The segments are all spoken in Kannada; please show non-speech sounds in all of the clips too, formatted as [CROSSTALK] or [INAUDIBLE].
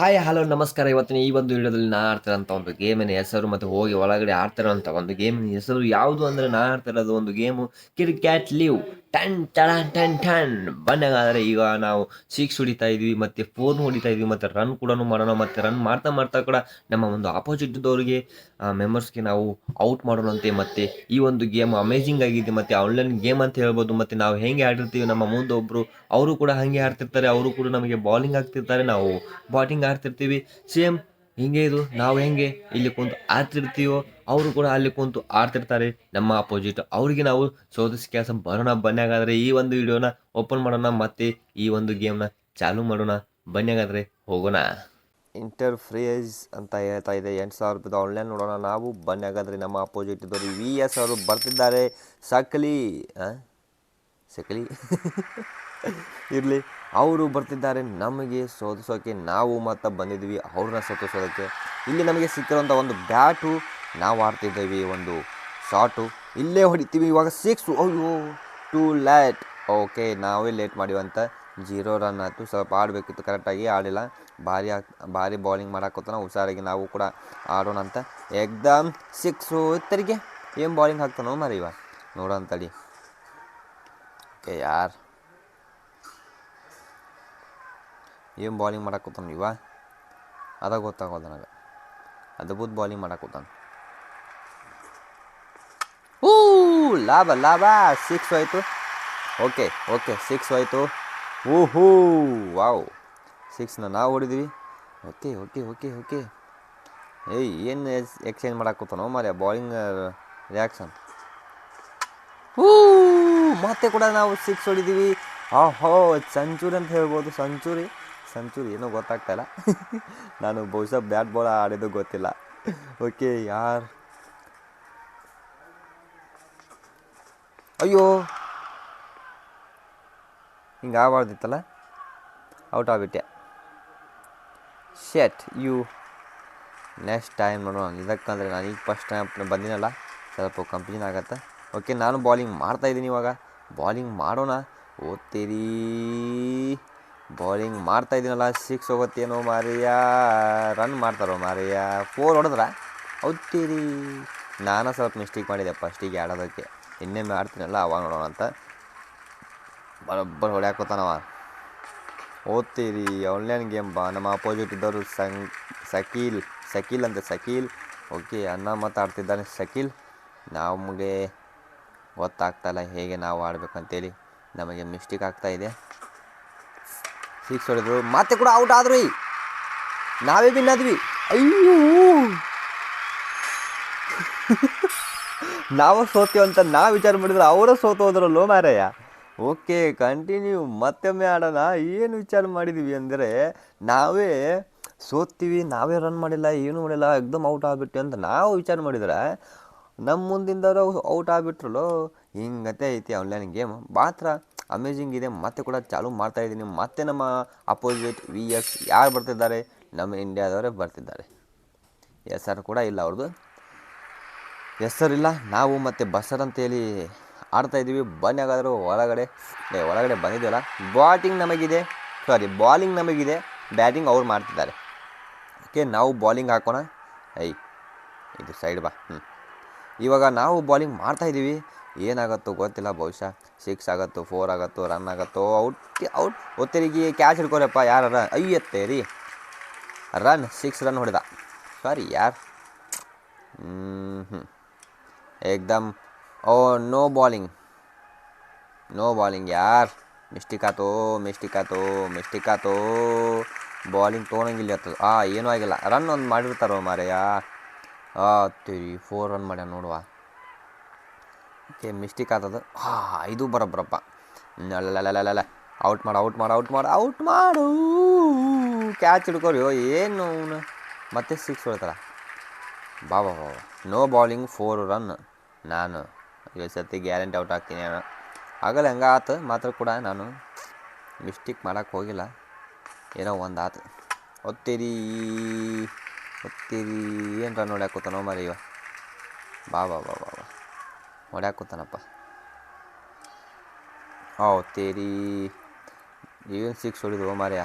ಹಾಯ್ ಹಲೋ ನಮಸ್ಕಾರ. ಇವತ್ತಿನ ಈ ಒಂದು ವಿಡಿಯೋದಲ್ಲಿ ನಾನು ಆಡ್ತಿರೋಂಥ ಒಂದು ಗೇಮಿನ ಹೆಸರು ಮತ್ತು ಹೋಗಿ ಒಳಗಡೆ ಆಡ್ತಿರೋಂಥ ಒಂದು ಗೇಮಿನ ಹೆಸರು ಯಾವುದು ಅಂದರೆ ನಾನು ಆಡ್ತಿರೋದು ಒಂದು ಗೇಮು ಕ್ರಿಕೆಟ್ ಲೀವ್ ಟನ್ ಟಣ ಟನ್ ಟನ್. ಬಂದಾಗಾದರೆ ಈಗ ನಾವು ಸಿಕ್ಸ್ ಹೊಡಿತಾ ಇದ್ವಿ, ಮತ್ತು ಫೋರ್ ಹೊಡಿತಾ ಇದ್ವಿ, ಮತ್ತು ರನ್ ಕೂಡ ಮಾಡೋಣ, ಮತ್ತು ರನ್ ಮಾಡ್ತಾ ಮಾಡ್ತಾ ಕೂಡ ನಮ್ಮ ಒಂದು ಆಪೋಸಿಟ್ ಇದ್ದವರಿಗೆ ಮೆಂಬರ್ಸ್ಗೆ ನಾವು ಔಟ್ ಮಾಡೋಣಂತೆ ಮತ್ತು ಈ ಒಂದು ಗೇಮ್ ಅಮೇಜಿಂಗ್ ಆಗಿದೆ, ಮತ್ತು ಆನ್ಲೈನ್ ಗೇಮ್ ಅಂತ ಹೇಳ್ಬೋದು, ಮತ್ತು ನಾವು ಹೆಂಗೆ ಆಡಿರ್ತೀವಿ ನಮ್ಮ ಮುಂದೆ ಒಬ್ಬರು ಅವರು ಕೂಡ ಹಾಗೆ ಆಡ್ತಿರ್ತಾರೆ, ಅವರು ಕೂಡ ನಮಗೆ ಬಾಲಿಂಗ್ ಆಗ್ತಿರ್ತಾರೆ ನಾವು ಬಾಟಿಂಗ್ ಆಡ್ತಿರ್ತೀವಿ ಸೇಮ್ ಹಿಂಗೆ ಇದು, ನಾವು ಹೆಂಗೆ ಇಲ್ಲಿ ಕುಂತು ಆಡ್ತಿರ್ತೀವೋ ಅವರು ಕೂಡ ಅಲ್ಲಿ ಕುಂತು ಆಡ್ತಿರ್ತಾರೆ ನಮ್ಮ ಅಪೋಸಿಟ್ ಅವರಿಗೆ ನಾವು ಸೋದಿಸಿ ಕೆಲಸ ಬರೋಣ ಬನ್ನಿ ಹಾಗಾದ್ರೆ ಈ ಒಂದು ವಿಡಿಯೋನ ಓಪನ್ ಮಾಡೋಣ, ಮತ್ತೆ ಈ ಒಂದು ಗೇಮ್ನ ಚಾಲು ಮಾಡೋಣ. ಬನ್ನಿ ಹೋಗೋಣ. ಹೋಗೋಣ ಇಂಟರ್ಫ್ರೇಸ್ ಅಂತ ಹೇಳ್ತಾ ಇದೆ. ಎಂಟು ಸಾವಿರ ರೂಪಾಯಿದು ಆನ್ಲೈನ್ ನೋಡೋಣ ನಾವು. ಬನ್ನಿ ಹಾಗಾದರೆ ನಮ್ಮ ಅಪೋಸಿಟ್ ಇದ್ದವರು ವಿ ಎಸ್ ಅವರು ಬರ್ತಿದ್ದಾರೆ. ಸಕಲಿ? ಸಕಲಿ? [LAUGHS] ಇರಲಿ. ಅವರು ಬರ್ತಿದ್ದಾರೆ, ನಮಗೆ ಸೋದಿಸೋಕೆ ನಾವು ಮಾತ್ರ ಬಂದಿದ್ವಿ ಅವ್ರನ್ನ ಸೋತಿಸೋದಕ್ಕೆ. ಇಲ್ಲಿ ನಮಗೆ ಸಿಕ್ಕಿರೋಂಥ ಒಂದು ಬ್ಯಾಟು, ನಾವು ಆಡ್ತಿದ್ದೇವೆ ಒಂದು ಶಾಟು. ಇಲ್ಲೇ ಹೊಡಿತೀವಿ, ಇವಾಗ ಸಿಕ್ಸು ಅಯ್ಯೋ ಟೂ ಲ್ಯಾಟ್ ಓಕೆ ನಾವೇ ಲೇಟ್ ಮಾಡಿವಂತ ಜೀರೋ ರನ್ ಆಯಿತು, ಸ್ವಲ್ಪ ಆಡಬೇಕಿತ್ತು ಕರೆಕ್ಟಾಗಿ ಆಡಿಲ್ಲ. ಭಾರಿ ಹಾಕ್ ಭಾರಿ ಬೌಲಿಂಗ್ ಮಾಡಾಕೋತಾನ, ಹುಷಾರಾಗಿ ನಾವು ಕೂಡ ಆಡೋಣ ಅಂತ. ಎಕ್ದಮ್ ಸಿಕ್ಸು ಇತ್ತರಿಗೆ ಏನು ಬೌಲಿಂಗ್ ಹಾಕ್ತಾನೋ ಮರಿ ಇವಾಗ ನೋಡೋಣ ತಡಿ. ಓಕೆ ಯಾರ್? ಏನು ಬೌಲಿಂಗ್ ಮಾಡಾಕೋತಾನ ಇವ? ಅದ ಗೊತ್ತಾಗೋದು ನನಗೆ. ಅದ್ಭುತ ಬೌಲಿಂಗ್ ಕೂತಾನೆ ಹೂ, ಲಾಭ ಲಾಭ ಸಿಕ್ಸ್ ಹೋಯ್ತು. ಓಕೆ ಓಕೆ ಸಿಕ್ಸ್ ಹೋಯ್ತು. ಹೂ ವಾವ್. ಸಿಕ್ಸ್ನ ನಾವು ಹೊಡಿದ್ವಿ. ಓಕೆ ಓಕೆ ಓಕೆ ಓಕೆ ಏಯ್, ಏನು ಎಕ್ಸ್ಚೇಂಜ್ ಮಾಡಾಕೋತಾನೋ ಮಾರ್ಯ ಬೌಲಿಂಗ್ ರಿಯಾಕ್ಷನ್ ಹೂ, ಮತ್ತೆ ಕೂಡ ನಾವು ಸಿಕ್ಸ್ ಹೊಡಿದೀವಿ. ಆಹೋ ಸೆಂಚುರಿ ಅಂತ ಹೇಳ್ಬೋದು ಸೆಂಚುರಿ ಸೆಂಚುರಿ ಏನೂ ಗೊತ್ತಾಗ್ತಾ ಇಲ್ಲ. ನಾನು ಬಹುಶಃ ಬ್ಯಾಟ್ ಬಾಲ್ ಆಡಿದ್ದು ಗೊತ್ತಿಲ್ಲ. ಓಕೆ, ಯಾರು? ಅಯ್ಯೋ! ಹಿಂಗೆ ಆಗಬಾರ್ದಿತ್ತಲ್ಲ? Out ಆಗಿಬಿಟ್ಟೆ. Shit, you. Next time ನೋಡೋಣ ಇದಕ್ಕಂದರೆ ನಾನು ಈಗ ಫಸ್ಟ್ ಟೈಮ್ ಬಂದಿನಲ್ಲ, ಸ್ವಲ್ಪ ಕಂಪ್ಲೀನ್ ಆಗತ್ತೆ. ಓಕೆ, ನಾನು ಬಾಲಿಂಗ್ ಮಾಡ್ತಾಯಿದ್ದೀನಿ ಇವಾಗ. ಬಾಲಿಂಗ್ ಮಾಡೋಣ. ಓದ್ತೀರಿ ಬಾಲಿಂಗ್ ಮಾಡ್ತಾ ಇದ್ದೀನಲ್ಲ ಸಿಕ್ಸ್ ಹೋಗುತ್ತೇನೋ ಮಾರಿಯಾ ರನ್ ಮಾಡ್ತಾರೋ ಮಾರಿಯಾ ಫೋರ್ ಹೊಡೆದ್ರ? ಔತ್ತೀರಿ ನಾನು ಸ್ವಲ್ಪ ಮಿಸ್ಟೇಕ್ ಮಾಡಿದೆ ಫಸ್ಟಿಗೆ ಆಡೋದಕ್ಕೆ. ಇನ್ನೇ ಆಡ್ತೀನಲ್ಲ, ಅವಾಗ ನೋಡೋಣ ಅಂತ. ಬರೋಬ್ಬರು ಹೊಡ್ಯಾಕೋತಾನವ. ಓದ್ತೀರಿ ಆನ್ಲೈನ್ ಗೇಮ್ ಬಾ. ನಮ್ಮ ಅಪೋಸಿಟ್ ಇದ್ದವರು ಸಂ, ಸಕೀಲ್. ಸಕೀಲ್ ಅಂತ ಸಕೀಲ್. ಓಕೆ ಅನ್ನ ಮಾತಾಡ್ತಿದ್ದಾನೆ ಸಕೀಲ್. ನಮಗೆ ಗೊತ್ತಾಗ್ತಾಯಿಲ್ಲ ಹೇಗೆ ನಾವು ಆಡಬೇಕಂತೇಳಿ. ನಮಗೆ ಮಿಸ್ಟೇಕ್ ಆಗ್ತಾಯಿದೆ ಸಿಕ್ಸ್ ಹೊಡೆದ್ರು ಮತ್ತೆ ಕೂಡ ಔಟ್ ಆದ್ರು. ನಾವೇ ಬಿನ್ನಾದ್ವಿ ಅಯ್ಯೋ. ನಾವು ಸೋತೀವಿ ಅಂತ ನಾವು ವಿಚಾರ ಮಾಡಿದ್ರು ಅವರು ಸೋತು ಹೋದ್ರಲ್ಲೋ ಮಾರಯ್ಯ ಓಕೆ ಕಂಟಿನ್ಯೂ ಮತ್ತೊಮ್ಮೆ ಆಡೋಣ. ಏನು ವಿಚಾರ ಮಾಡಿದ್ವಿ ಅಂದರೆ, ನಾವೇ ಸೋತ್ತೀವಿ, ನಾವೇ ರನ್ ಮಾಡಿಲ್ಲ, ಏನೂ ಮಾಡಿಲ್ಲ, ಎಕ್ದಮ್ ಔಟ್ ಆಗಿಬಿಟ್ಟು ಅಂತ ನಾವು ವಿಚಾರ ಮಾಡಿದ್ರೆ ನಮ್ಮ ಮುಂದಿಂದವರು ಔಟ್ ಆಗ್ಬಿಟ್ರಲ್ಲೋ, ಹಿಂಗತೆ ಐತಿ ಆನ್ಲೈನ್ ಗೇಮ್ ಮಾತ್ರ ಅಮೇಜಿಂಗ್ ಇದೆ. ಮತ್ತೆ ಕೂಡ ಚಾಲೂ ಮಾಡ್ತಾ ಇದ್ದೀನಿ. ಮತ್ತೆ ನಮ್ಮ ಅಪೋಸಿಟ್ ವಿ ಎಸ್ ಯಾರು ಬರ್ತಿದ್ದಾರೆ? ನಮ್ಮ ಇಂಡಿಯಾದವರೇ ಬರ್ತಿದ್ದಾರೆ. ಹೆಸರು ಕೂಡ ಇಲ್ಲ ಅವ್ರದ್ದು ಹೆಸರಿಲ್ಲ ನಾವು ಮತ್ತು ಬಸರ್ ಅಂತೇಳಿ ಆಡ್ತಾ ಇದ್ದೀವಿ. ಬನ್ನಿ ಹಾಗಾದರೂ ಒಳಗಡೆ. ಏ, ಒಳಗಡೆ ಬಂದಿದ್ದೀವಲ್ಲ ಬ್ಯಾಟಿಂಗ್ ನಮಗಿದೆ. ಸಾರಿ ಬಾಲಿಂಗ್ ನಮಗಿದೆ. ಬ್ಯಾಟಿಂಗ್ ಅವ್ರು ಮಾಡ್ತಿದ್ದಾರೆ. ಓಕೆ ನಾವು ಬಾಲಿಂಗ್ ಹಾಕೋಣ. ಐ ಇದು ಸೈಡ್ ಬಾ. ಹ್ಞೂ ಇವಾಗ ನಾವು ಬಾಲಿಂಗ್ ಮಾಡ್ತಾಯಿದ್ದೀವಿ ಏನಾಗತ್ತೋ ಗೊತ್ತಿಲ್ಲ, ಬಹುಶಃ ಸಿಕ್ಸ್ ಆಗತ್ತೋ ಫೋರ್ ಆಗತ್ತೋ ರನ್ ಆಗತ್ತೋ ಔಟ್ ಔಟ್ ಒತ್ತರಿಗೆ ಕ್ಯಾಚ್ ಹಿಡ್ಕೊರಪ್ಪ ಯಾರ ಅಯ್ಯತ್ತೆ ರೀ ರನ್ ಸಿಕ್ಸ್ ರನ್ ಹೊಡೆದ. ಸಾರಿ ಯಾರು? ಹ್ಞೂ ಏಕ್ದಮ್ oh no bowling no bowling ಯಾರ್? ಮಿಸ್ಟೇಕ್ ಆತೋ ಮಿಸ್ಟೇಕ್ ಆತೋ ಮಿಸ್ಟೇಕ್ ಆತೋ. ಬಾಲಿಂಗ್ ತೊಗೊಂಡಂಗಿಲ್ಲ ಆತದ ಆ, ಏನೂ ಆಗಿಲ್ಲ. ರನ್ ಒಂದು ಮಾಡಿರ್ತಾರೋ ಮಾರಯ್ಯ ಆ, ತಿರಿ ಫೋರ್ ರನ್ ಮಾಡ್ಯಾನ ನೋಡುವ. ಓಕೆ ಮಿಸ್ಟೇಕ್ ಆದದು ಹಾಂ, ಇದು ಬರೋಬ್ಬರಪ್ಪ ಅಲ್ಲಲ್ಲ ಔಟ್ ಮಾಡು ಔಟ್ ಮಾಡು ಔಟ್ ಮಾಡು ಔಟ್ ಮಾಡು. ಕ್ಯಾಚ್ ಹಿಡ್ಕೋರಿ. ಏನು ಅವನು? ಮತ್ತೆ ಸಿಕ್ಸ್ ಹೊಡ್ತಾರ ಬಾ ಬಾ. ನೋ ಬಾಲಿಂಗ್ ಫೋರ್ ರನ್ ನಾನು ಈ ಸತಿ ಗ್ಯಾರಂಟಿ ಔಟ್ ಆಗ್ತೀನಿ ನಾನು. ಆಗಲ್ಲ ಹಂಗೆ ಆತು. ಮಾತ್ರ ಕೂಡ ನಾನು ಮಿಸ್ಟೇಕ್ ಮಾಡೋಕ್ಕೆ ಹೋಗಿಲ್ಲ. ಏನೋ ಒಂದು ಆತು. ಒತ್ತಿರಿ. ಒತ್ತಿರಿ. ಏನು ರನ್ ಹೊಡ್ಯಾಕೋತಾನೋ ಮರಿ ಇವ ಬಾ ಬಾ ಬಾ ಬಾ. ಹೊಡ್ಯಾಕೋತಾನಪ್ಪ ಓ ತೇರಿ. ಏನು ಸಿಕ್ಸ್ ಹೊಡಿದು ಮಾರ್ಯ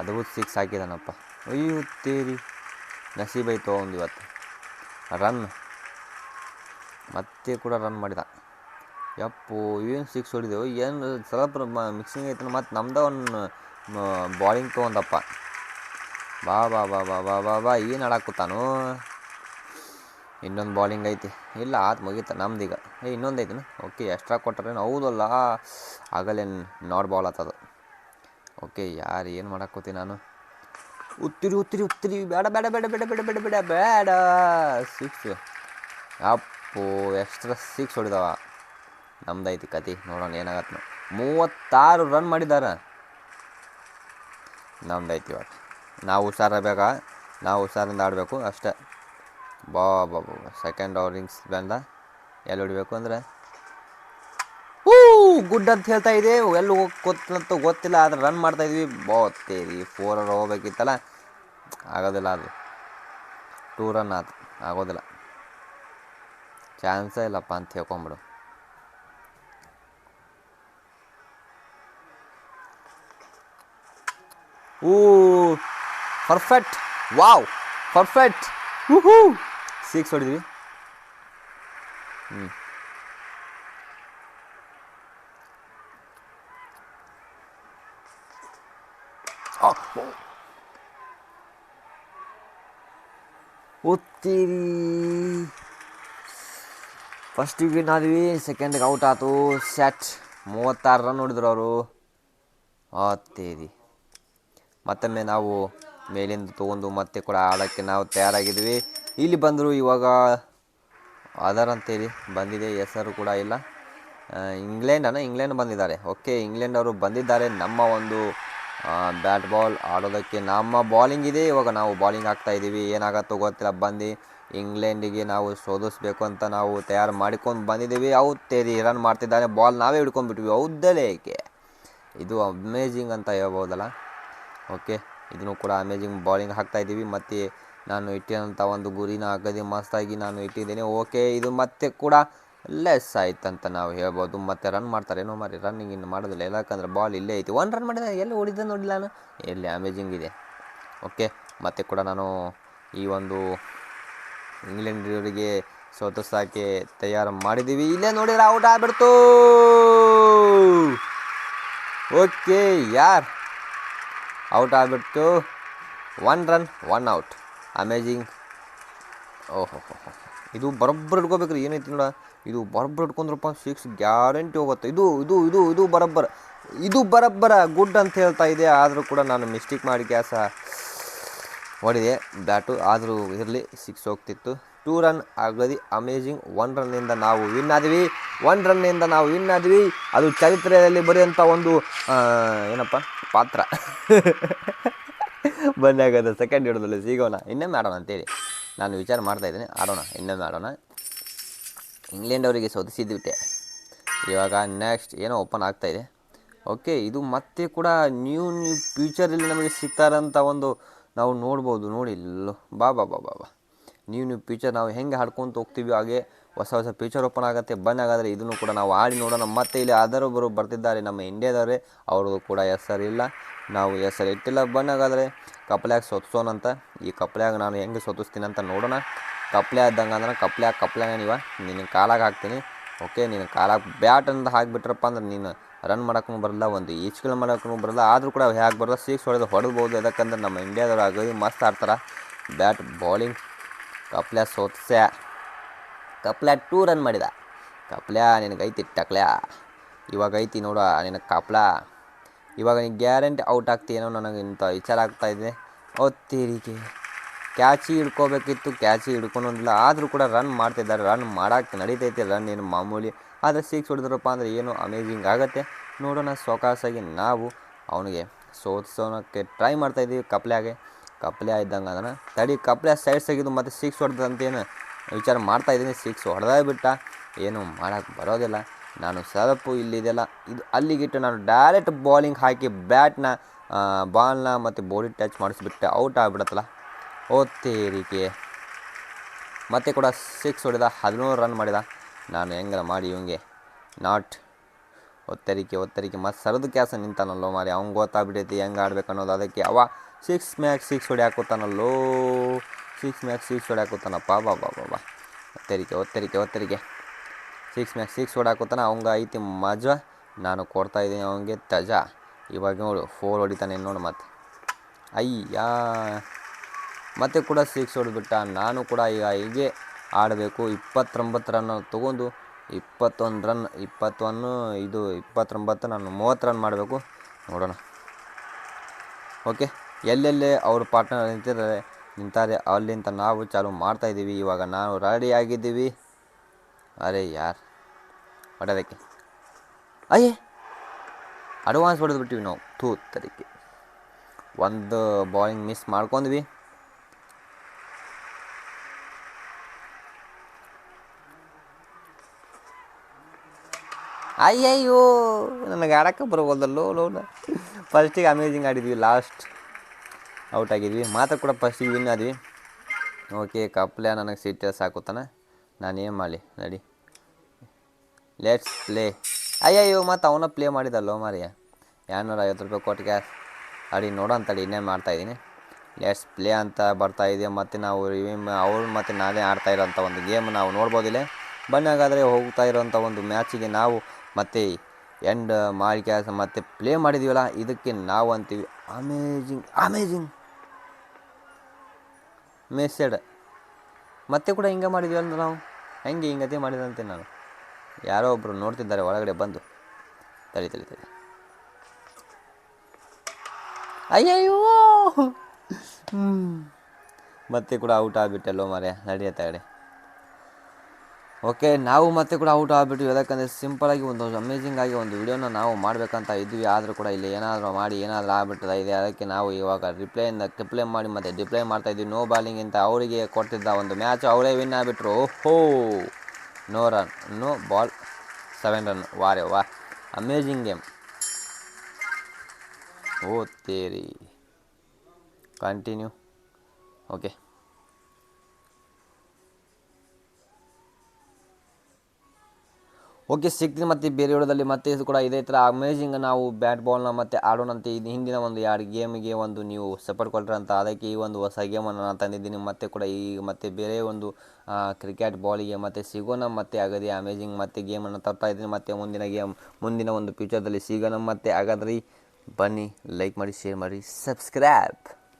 ಅದು ಸಿಕ್ಸ್ ಹಾಕಿದಾನಪ್ಪ. ಅಯ್ಯೋ, ತೇರಿ. ನಸೀಬೈತು ಒಂದು ಇವತ್ತು. ರನ್ ಮತ್ತೆ ಕೂಡ ರನ್ ಮಾಡಿದ. ಯಪ್ಪು, ಏನು ಸಿಕ್ಸ್ ಹೊಡಿದೆವು ಏನು ಸ್ವಲ್ಪ ಮಿಕ್ಸಿಂಗ್ ಐತನ ಮತ್ತು ನಮ್ದ ಒಂದು ಬಾಲಿಂಗ್ ತೊಗೊಂಡಪ್ಪ. ಬಾ ಬಾ ಬಾ ಬಾ ಬಾ ಬಾ ಬಾ, ಏನು ಆಡಾಕುತ್ತಾನು ಇನ್ನೊಂದು ಬಾಲಿಂಗ್ ಐತಿ. ಇಲ್ಲ, ಆತು ಮುಗೀತ ನಮ್ದೀಗ ಏ, ಇನ್ನೊಂದು ಐತಿನ? ಓಕೆ ಎಕ್ಸ್ಟ್ರಾ ಕೊಟ್ಟರೇನು ಹೌದಲ್ಲ ಆಗಲೇನು ನಾಟ್ ಬಾಲ್ ಆತದ ಓಕೆ ಯಾರು ಏನು ಮಾಡಾಕೋತಿ ನಾನು? ಉತ್ತಿರಿ ಉತ್ತಿರಿ ಉತ್ತಿರಿ. ಬೇಡ ಬೇಡ ಬೇಡ ಬೇಡ ಬೇಡ ಬೇಡ ಬೇಡ ಬೇಡ. ಸಿಕ್ಸ್ ಅಪ್ಪು ಎಕ್ಸ್ಟ್ರಾ ಸಿಕ್ಸ್ ಹೊಡಿದವ. ನಮ್ದೈತಿ ಕತಿ. ನೋಡೋಣ ಏನಾಗತ್ತೆ ಮೂವತ್ತಾರು ರನ್ ಮಾಡಿದಾರ. ನಮ್ದೈತಿ ಇವಾಗ. ನಾವು ಹುಷಾರಾಗಬೇಕಾ ನಾವು ಹುಷಾರಿಂದ ಆಡಬೇಕು ಅಷ್ಟೇ. ಬಾ ಬಾ ಬಾ ಸೆಕೆಂಡ್ ಓವರಿಂಗ್ಸ್ ಬಂದ. ಎಲ್ಲಿ ಹೊಡಿಬೇಕು ಅಂದ್ರೆ? ಹೂ, ಗುಡ್ ಅಂತ ಹೇಳ್ತಾ ಇದೆ. ಎಲ್ಲಿ ಗೊತ್ತಂತ ಗೊತ್ತಿಲ್ಲ, ಆದ್ರೆ ರನ್ ಮಾಡ್ತಾ ಇದ್ವಿ. ಬೋತ್ತೇರಿ ಫೋರ್ ಅವರ್ ಹೋಗ್ಬೇಕಿತ್ತಲ್ಲ? ಆಗೋದಿಲ್ಲ ಅದು. ಟೂ ರನ್ ಆತು. ಆಗೋದಿಲ್ಲ. ಚಾನ್ಸೇ ಇಲ್ಲಪ್ಪ ಅಂತ ಹೇಳ್ಕೊಂಬಿಡು. ಓ ಪರ್ಫೆಕ್ಟ್ ವಾವ್ ಪರ್ಫೆಕ್ಟ್ ಹೂ ಸಿಕ್ಸ್ ಹೊಡಿದ್ವಿ. ಹ್ಞೂ ಓದ್ತೀರಿ ಫಸ್ಟಿಗೆ ವಿನ್ ಆದ್ವಿ ಸೆಕೆಂಡ್ಗೆ ಔಟ್ ಆಯ್ತು ಸ್ಯಾಟ್ ಮೂವತ್ತಾರು ರನ್ ನೋಡಿದ್ರು ಅವರು. ಓದ್ತೀರಿ ಮತ್ತೊಮ್ಮೆ ನಾವು ಮೇಲಿಂದ ತೊಗೊಂಡು ಮತ್ತೆ ಕೂಡ ಆಡೋಕ್ಕೆ ನಾವು ತಯಾರಾಗಿದ್ವಿ. ಇಲ್ಲಿ ಬಂದರು ಇವಾಗ ಅದರ್ ಅಂತೇಳಿ ಬಂದಿದೆ, ಹೆಸರು ಕೂಡ ಇಲ್ಲ. ಇಂಗ್ಲೆಂಡನ ಇಂಗ್ಲೆಂಡ್ ಬಂದಿದ್ದಾರೆ. ಓಕೆ, ಇಂಗ್ಲೆಂಡ್ ಅವರು ಬಂದಿದ್ದಾರೆ. ನಮ್ಮ ಒಂದು ಬ್ಯಾಟ್ ಬಾಲ್ ಆಡೋದಕ್ಕೆ ನಮ್ಮ ಬಾಲಿಂಗ್ ಇದೆ. ಇವಾಗ ನಾವು ಬಾಲಿಂಗ್ ಆಗ್ತಾ ಇದ್ದೀವಿ. ಏನಾಗತ್ತೋ ಗೊತ್ತಿಲ್ಲ. ಬಂದು ಇಂಗ್ಲೆಂಡಿಗೆ ನಾವು ಸೋದಿಸ್ಬೇಕು ಅಂತ ನಾವು ತಯಾರು ಮಾಡಿಕೊಂಡು ಬಂದಿದ್ದೀವಿ. ಅವು ತೇರಿ ರನ್ ಮಾಡ್ತಿದ್ದಾರೆ ಬಾಲ್ ನಾವೇ ಹಿಡ್ಕೊಂಡ್ಬಿಟ್ವಿ. ಹೌದಲ್ಲೇ ಏಕೆ ಇದು ಅಮೇಜಿಂಗ್ ಅಂತ ಹೇಳ್ಬೋದಲ್ಲ. ಓಕೆ. ಇದನ್ನು ಕೂಡ ಅಮೇಜಿಂಗ್ ಬಾಲಿಂಗ್ ಹಾಕ್ತಾ ಇದ್ದೀವಿ. ಮತ್ತು ನಾನು ಇಟ್ಟಿರೋಂಥ ಒಂದು ಗುರಿನ ಅಗದಿ ಮಸ್ತಾಗಿ ನಾನು ಇಟ್ಟಿದ್ದೇನೆ. ಓಕೆ ಇದು ಮತ್ತೆ ಕೂಡ ಲೆಸ್ ಆಯ್ತಂತ ನಾವು ಹೇಳ್ಬೋದು. ಮತ್ತೆ ರನ್ ಮಾಡ್ತಾರೆ. ಏನೋ ಮಾರಿ ರನ್ನಿಂಗ್ ಇನ್ನು ಮಾಡೋದಿಲ್ಲ. ಯಾಕಂದ್ರೆ ಬಾಲ್ ಇಲ್ಲೇ ಐತಿ. ಒನ್ ರನ್ ಮಾಡಿದ ಎಲ್ಲಿ ಓಡಿದ ನೋಡಿಲ್ಲ ನಾನು? ಎಲ್ಲಿ ಅಮೇಜಿಂಗ್ ಇದೆ. ಓಕೆ ಮತ್ತೆ ಕೂಡ ನಾನು ಈ ಒಂದು ಇಂಗ್ಲೆಂಡ್ರಿಗೆ ಸೋತಿಸೋಕ್ಕೆ ತಯಾರು ಮಾಡಿದ್ದೀವಿ. ಇಲ್ಲೇ ನೋಡಿದ್ರೆ ಔಟ್ ಆಗ್ಬಿಡ್ತು. ಓಕೆ ಯಾರ್? ಔಟ್ ಆಗಿಬಿಡ್ತು. One run one out amazing ಓಹೋ ಇದು ಬರೋಬ್ಬರ ಹಿಡ್ಕೋಬೇಕ್ರಿ ಏನೈತಿ ನೋಡ. ಇದು ಬರೋಬ್ಬರ್ ಇಟ್ಕೊಂಡ್ರಪ್ಪ ಸಿಕ್ಸ್ ಗ್ಯಾರಂಟಿ ಹೋಗುತ್ತೆ. ಇದು ಇದು ಇದು ಇದು ಬರೋಬ್ಬರ. ಇದು ಬರೋಬ್ಬರ ಗುಡ್ ಅಂತ ಹೇಳ್ತಾ ಇದೆ. ಆದರೂ ಕೂಡ ನಾನು ಮಿಸ್ಟೇಕ್ ಮಾಡಿ ಗ್ಯಾಸ ಹೊಡಿದೆ. ಬ್ಯಾಟು ಆದರೂ ಇರಲಿ ಸಿಕ್ಸ್ ಹೋಗ್ತಿತ್ತು. ಟೂ ರನ್ ಆಗದಿ ಅಮೇಜಿಂಗ್ ಒನ್ ರನ್ನಿಂದ ನಾವು ವಿನ್ ಆದ್ವಿ. ಒನ್ ರನ್ನಿಂದ ನಾವು ವಿನ್ ಆದ್ವಿ. ಅದು ಚರಿತ್ರೆಯಲ್ಲಿ ಬರೆಯುವಂಥ ಒಂದು ಏನಪ್ಪ? ಪಾತ್ರ. ಬಂದಾಗದ ಸೆಕೆಂಡ್ ಹಿಡಿದಲ್ಲಿ ಸಿಗೋಣ. ಇನ್ನೊಮ್ಮೆ ಆಡೋಣ ಅಂತೇಳಿ. ನಾನು ವಿಚಾರ ಮಾಡ್ತಾ ಇದ್ದೀನಿ. ಆಡೋಣ, ಇನ್ನೊಮ್ಮೆ ಆಡೋಣ. ಇಂಗ್ಲೆಂಡ್ ಅವರಿಗೆ ಸೋತಿಸಿದ್ಬಿಟ್ಟೆ ಇವಾಗ ನೆಕ್ಸ್ಟ್ ಏನೋ ಓಪನ್ ಆಗ್ತಾ ಇದೆ. ಓಕೆ ಇದು ಮತ್ತೆ ಕೂಡ ನ್ಯೂ ನ್ಯೂ ಫ್ಯೂಚರಲ್ಲಿ ನಮಗೆ ಸಿಗ್ತಾರಂಥ ಒಂದು ನಾವು ನೋಡ್ಬೋದು ನೋಡಿ ಬಾ ಬಾ ಬಾ ಬಾ ಬಾ. ನ್ಯೂ ನ್ಯೂ ಫ್ಯೂಚರ್ ನಾವು ಹೆಂಗೆ ಹಾಡ್ಕೊತ ಹೋಗ್ತೀವಿ ಹಾಗೆ ಹೊಸ ಹೊಸ ಫ್ಯೂಚರ್ ಓಪನ್ ಆಗುತ್ತೆ ಬನ್ ಆಗಾದರೆ ಇದನ್ನು ಕೂಡ ನಾವು ಆಡಿ ನೋಡೋಣ. ಮತ್ತೆ ಇಲ್ಲಿ ಅದರೊಬ್ಬರು ಬರ್ತಿದ್ದಾರೆ, ನಮ್ಮ ಇಂಡಿಯಾದವರೇ ಅವ್ರದ್ದು ಕೂಡ ಹೆಸರಿಲ್ಲ ನಾವು ಹೆಸರು ಇಟ್ಟಿಲ್ಲ ಬನ್ ಆಗಾದರೆ ಕಪ್ಲ್ಯಾಗ ಸೊತ್ಸೋನಂತ ಈ ಕಪ್ಲ್ಯಾಗ ನಾನು ಹೆಂಗೆ ಸೊತ್ತಿಸ್ತೀನಿ ಅಂತ ನೋಡೋಣ. ಕಪ್ಲೆ ಆದಂಗೆ ಅಂದ್ರೆ ಕಪ್ಲ್ಯಾಗ ಕಪ್ಲ್ಯಾಗ ನೀವ. ನಿನ್ನ ಕಾಲಾಗ ಹಾಕ್ತೀನಿ. ಓಕೆ ನಿನ್ನ ಕಾಲಾಗ ಬ್ಯಾಟ್ ಅಂತ ಹಾಕಿಬಿಟ್ರಪ್ಪ ಅಂದ್ರೆ ನೀನು ರನ್ ಮಾಡೋಕ್ಕೂ ಬರಲ್ಲ, ಒಂದು ಈಚ್ಗಳ ಮಾಡೋಕ್ಕೂ ಬರಲ್ಲ. ಆದರೂ ಕೂಡ ಹೇಗೆ ಬರಲ್ಲ ಸಿಕ್ಸ್ ಹೊಡೆದು ಹೊಡೆದ್ಬೋದು ಯಾಕಂದ್ರೆ ನಮ್ಮ ಇಂಡಿಯಾದವ್ರು ಆಗೋದು ಮಸ್ತ್ ಆಡ್ತಾರೆ. ಬ್ಯಾಟ್ ಬೌಲಿಂಗ್ ಕಪ್ಲ್ಯಾ ಸೋತ್ಸ್ಯಾ. ಕಪ್ಲ್ಯಾ ಟೂ ರನ್ ಮಾಡಿದ. ಕಪ್ಲ್ಯಾ ನಿನಗೈತಿ ಟಕ್ಲ್ಯಾ ಇವಾಗ ಐತಿ ನೋಡ ನಿನಗೆ ಕಪ್ಲ. ಇವಾಗ ನೀನು ಗ್ಯಾರಂಟಿ ಔಟ್ ಆಗ್ತೀನೋ ನನಗೆ ಇಂಥ ವಿಚಾರ ಆಗ್ತಾ ಇದೆ. ಒತ್ತೀರಿಗೆ ಕ್ಯಾಚಿ ಹಿಡ್ಕೋಬೇಕಿತ್ತು, ಕ್ಯಾಚಿ ಹಿಡ್ಕೊಂಡಿಲ್ಲ ಆದರೂ ಕೂಡ ರನ್ ಮಾಡ್ತಿದ್ದಾರೆ ರನ್ ಮಾಡೋಕ್ಕೆ ನಡೀತೈತಿ ರನ್ ಏನು ಮಾಮೂಲಿ. ಆದರೆ ಸಿಕ್ಸ್ ಹೊಡೆದ್ರಪ್ಪ ಅಂದರೆ ಏನು ಅಮೇಜಿಂಗ್ ಆಗುತ್ತೆ. ನೋಡೋಣ, ಸೊಕಾಸಾಗಿ ನಾವು ಅವನಿಗೆ ಸೋತ್ಸೋನಕ್ಕೆ ಟ್ರೈ ಮಾಡ್ತಾಯಿದ್ದೀವಿ ಕಪ್ಲ್ಯಾಗೆ ಕಪ್ಲೆ ಇದ್ದಂಗೆ ಅದನ್ನು. ತಡಿ, ಕಪ್ಲೆ ಸೈಡ್ ಮತ್ತು ಮತ್ತೆ ಸಿಕ್ಸ್ ಹೊಡೆದಂತೇನು ವಿಚಾರ ಮಾಡ್ತಾಯಿದ್ದೀನಿ ಸಿಕ್ಸ್ ಹೊಡೆದೇ ಬಿಟ್ಟ. ಏನು ಮಾಡೋಕ್ಕೆ ಬರೋದಿಲ್ಲ. ನಾನು ಸ್ವಲ್ಪ ಇಲ್ಲಿದೆಲ್ಲ. ಇದು ಅಲ್ಲಿಗಿಟ್ಟು ನಾನು ಡೈರೆಕ್ಟ್ ಬಾಲಿಂಗ್ ಹಾಕಿ ಬ್ಯಾಟ್ನ ಬಾಲ್ನ ಮತ್ತು ಬಾಡಿ ಟಚ್ ಮಾಡಿಸ್ಬಿಟ್ಟೆ ಔಟ್ ಆಗಿಬಿಡತ್ತಲ್ಲ. ತೇರಿಕೆ. ಮತ್ತೆ ಕೂಡ ಸಿಕ್ಸ್ ಹೊಡೆದ ಹದಿನೂರು ರನ್ ಮಾಡಿದ. ನಾನು ಹೆಂಗಲ್ಲ ಮಾಡಿ ಇವಂಗೆ? ನಾಟ್ ಒತ್ತರಿಕೆ ಒತ್ತರಿಕೆ. ಮತ್ತು ಸರದು ಕ್ಯಾಸ ನಿಂತಾನಲ್ಲೋ ಮಾರಿ ಅವ್ನು ಗೊತ್ತಾಗ್ಬಿಟ್ಟೈತಿ ಹೆಂಗೆ ಆಡ್ಬೇಕು ಅನ್ನೋದು ಅದಕ್ಕೆ ಅವ ಸಿಕ್ಸ್ ಮ್ಯಾಕ್ ಸಿಕ್ಸ್ ಹೊಡ್ಯಾಕೋತಾನಲ್ಲೋ ಸಿಕ್ಸ್ ಮ್ಯಾಕ್ಸ್ ಸಿಕ್ಸ್ ಹೊಡ್ಯಾಕೋತಾನಪ್ಪ ಬಾ ಬಾ ಬಾ ಬಾ ಒತ್ತರಿಕೆ ಒತ್ತರಿಕೆ ಒತ್ತರಿಕೆ. ಸಿಕ್ಸ್ ಮ್ಯಾಕ್ಸ್ ಸಿಕ್ಸ್ ಹೊಡ್ಯಾಕೋತಾನ ಅವಂಗೆ ಐತಿ ಮಜಾ. ನಾನು ಕೊಡ್ತಾ ಇದ್ದೀನಿ ಅವನಿಗೆ ತಜಾ. ಇವಾಗ ನೋಡು ಫೋರ್ ಹೊಡಿತಾನೆ ನೋಡು ಮತ್ತೆ. ಅಯ್ಯ. ಮತ್ತೆ ಕೂಡ ಸಿಕ್ಸ್ ಹೊಡೆದ್ಬಿಟ್ಟ. ನಾನು ಕೂಡ ಈಗ ಹೀಗೆ ಆಡಬೇಕು. ಇಪ್ಪತ್ತೊಂಬತ್ತು ರನ್ ತೊಗೊಂಡು ಇಪ್ಪತ್ತೊಂದು ರನ್ ಇಪ್ಪತ್ತೊಂದು, ಇದು, ಇಪ್ಪತ್ತೊಂಬತ್ತು, ನಾನು ಮೂವತ್ತು ರನ್ ಮಾಡಬೇಕು. ನೋಡೋಣ. ಓಕೆ ಎಲ್ಲೆಲ್ಲೇ ಅವರು ಪಾರ್ಟ್ನರ್ ನಿಂತಿದ್ದಾರೆ? ನಿಂತಾರೆ, ಅಲ್ಲಿಂದ ನಾವು ಚಾಲು ಮಾಡ್ತಾ ಇದ್ದೀವಿ. ಇವಾಗ ನಾವು ರೆಡಿ ಆಗಿದ್ದೀವಿ. ಅರೆ ಯಾರು? ಹೊಡೆದಕ್ಕೆ. ಅಯ್ಯೇ! ಅಡ್ವಾನ್ಸ್ ಹೊಡೆದು ಬಿಟ್ಟಿವಿ ನಾವು. ತರಿಕೆ. ಒಂದು ಬಾಲಿಂಗ್ ಮಿಸ್ ಮಾಡ್ಕೊಂಡ್ವಿ. ಅಯ್ಯಯ್ಯೋ! ನನಗೆ ಆಡಕ್ಕೆ ಬರವಲ್ದಲ್ಲೋ ಲೋ ಫಸ್ಟಿಗೆ ಅಮೇಜಿಂಗ್ ಆಡಿದ್ವಿ. ಲಾಸ್ಟ್ ಔಟ್ ಆಗಿದ್ವಿ. ಮಾತ್ರ ಕೂಡ ಫಸ್ಟಿಗೆ ವಿನ್ ಆದ್ವಿ. ಓಕೆ ಕಪ್ಲೆ ನನಗೆ ಸಿಟ್ಟು ಸಾಕುತ್ತಾನೆ ನಾನೇನು ಮಾಡಲಿ? ನಡಿ. ಲೆಟ್ಸ್ ಪ್ಲೇ ಅಯ್ಯಯ್ಯೋ, ಮತ್ತು ಅವನ ಪ್ಲೇ ಮಾಡಿದಲ್ಲೋ ಮಾರಿಯ ಎರಡುನೂರ ಐವತ್ತು ರೂಪಾಯಿ ಕೊಟ್ಟು ಕ್ಯಾಶ್ ಅಡಿ ನೋಡೋ ಅಂತಡಿ ಇನ್ನೇ ಮಾಡ್ತಾಯಿದ್ದೀನಿ ಲೆಟ್ಸ್ ಪ್ಲೇ ಅಂತ ಬರ್ತಾ ಇದೆ ಮತ್ತು ನಾವು ಅವ್ರು ಮತ್ತು ನಾನೇ ಆಡ್ತಾ ಇರೋಂಥ ಒಂದು ಗೇಮ್ ನಾವು ನೋಡ್ಬೋದಿಲ್ಲ ಬನ್ನಿ ಹಾಗಾದರೆ ಹೋಗ್ತಾ ಇರೋಂಥ ಒಂದು ಮ್ಯಾಚಿಗೆ ನಾವು ಮತ್ತೆ ಎಂಡ್ ಮಾಡಿ ಕ್ಯಾಶ್ ಮತ್ತು ಪ್ಲೇ ಮಾಡಿದ್ದೀವಲ್ಲ ಇದಕ್ಕೆ ನಾವು ಅಂತೀವಿ. ಅಮೇಜಿಂಗ್ ಅಮೇಜಿಂಗ್ ಮೆಸೆಡ್ ಮತ್ತೆ ಕೂಡ ಹಿಂಗೆ ಮಾಡಿದ್ವಲ್ಲ ನಾವು? ಹೆಂಗೆ ಹಿಂಗತೆ ಮಾಡಿದಂತೆ ನಾನು. ಯಾರೋ ಒಬ್ಬರು ನೋಡ್ತಿದ್ದಾರೆ, ಒಳಗಡೆ ಬಂದು. ತಡಿ ತಡಿ ತಲೆ ಅಯ್ಯಯ್ಯೋ. ಮತ್ತೆ ಕೂಡ ಔಟ್ ಆಗಿಬಿಟ್ಟಲ್ಲೋ ಮಾರೆ ನಡೆಯುತ್ತೆ ಕಡೆ ಓಕೆ ನಾವು ಮತ್ತೆ ಕೂಡ ಔಟ್ ಆಗಿಬಿಟ್ಟು ಯಾಕಂದರೆ ಸಿಂಪಲಾಗಿ ಒಂದು ಅಮೇಝಿಂಗ್ ಆಗಿ ಒಂದು ವಿಡಿಯೋನ ನಾವು ಮಾಡಬೇಕಂತ ಇದ್ವಿ. ಆದರೂ ಕೂಡ ಇಲ್ಲಿ ಏನಾದರೂ ಮಾಡಿ, ಏನಾದರೂ ಆಗ್ಬಿಟ್ಟಿದೆ. ಇದೆ, ಅದಕ್ಕೆ ನಾವು ಇವಾಗ ರಿಪ್ಲೈಯಿಂದ ರಿಪ್ಲೈ ಮಾಡಿ ಮತ್ತೆ ಡಿಪ್ಲೈ ಮಾಡ್ತಾ ಇದ್ವಿ. ನೋ ಬಾಲಿಂಗ್ ಅಂತ ಅವರಿಗೆ ಕೊಟ್ಟಿದ್ದ ಒಂದು ಮ್ಯಾಚ್ ಅವರೇ ವಿನ್ ಆಗಿಬಿಟ್ರು. ಓಹೋ no run no ball seven run ವಾರೆ, ವಾ. ಅಮೇಜಿಂಗ್ ಗೇಮ್ ಓ ತೇರಿ ಕಂಟಿನ್ಯೂ ಓಕೆ ಓಕೆ ಸಿಗ್ತೀನಿ ಮತ್ತು ಬೇರೆ ವಿಡಿಯೋದಲ್ಲಿ ಮತ್ತೆ ಇದು ಕೂಡ ಇದೇ ಥರ ಅಮೇಜಿಂಗ್ ನಾವು ಬ್ಯಾಟ್ ಬಾಲ್ನ ಮತ್ತು ಆಡೋಣಂತೆ. ಇದು ಹಿಂದಿನ ಒಂದು ಎರಡು ಗೇಮ್ಗೆ ಒಂದು ನೀವು ಸಪೋರ್ಟ್ ಕೊಟ್ಟರಂತ ಅದಕ್ಕೆ ಈ ಒಂದು ಹೊಸ ಗೇಮನ್ನು ನಾನು ತಂದಿದ್ದೀನಿ. ಮತ್ತೆ ಕೂಡ ಈ ಮತ್ತೆ ಬೇರೆ ಒಂದು ಕ್ರಿಕೆಟ್ ಬಾಲಿಗೆ ಮತ್ತು ಸಿಗೋಣ ಮತ್ತೆ ಆಗದೆ ಅಮೇಜಿಂಗ್ ಮತ್ತು ಗೇಮನ್ನು ತರ್ತಾ ಇದ್ದೀನಿ. ಮತ್ತು ಮುಂದಿನ ಗೇಮ್ ಮುಂದಿನ ಒಂದು ಫ್ಯೂಚರ್ದಲ್ಲಿ ಸಿಗೋಣ ಮತ್ತೆ ಹಾಗಾದ್ರೆ ಬನ್ನಿ ಲೈಕ್ ಮಾಡಿ ಶೇರ್ ಮಾಡಿ ಸಬ್ಸ್ಕ್ರೈಬ್